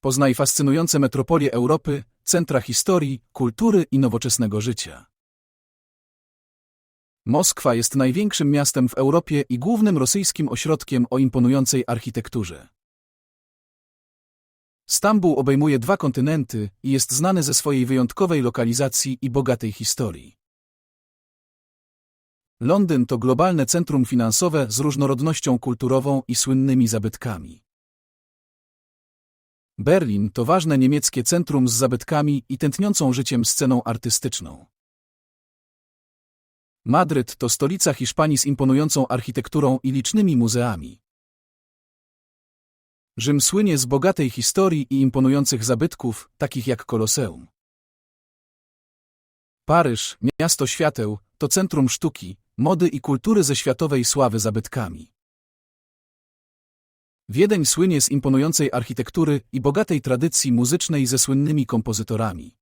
Poznaj fascynujące metropolie Europy, centra historii, kultury i nowoczesnego życia. Moskwa jest największym miastem w Europie i głównym rosyjskim ośrodkiem o imponującej architekturze. Stambuł obejmuje dwa kontynenty i jest znany ze swojej wyjątkowej lokalizacji i bogatej historii. Londyn to globalne centrum finansowe z różnorodnością kulturową i słynnymi zabytkami. Berlin to ważne niemieckie centrum z zabytkami i tętniącą życiem sceną artystyczną. Madryt to stolica Hiszpanii z imponującą architekturą i licznymi muzeami. Rzym słynie z bogatej historii i imponujących zabytków, takich jak Koloseum. Paryż, miasto świateł, to centrum sztuki, mody i kultury ze światowej sławy zabytkami. Wiedeń słynie z imponującej architektury i bogatej tradycji muzycznej ze słynnymi kompozytorami.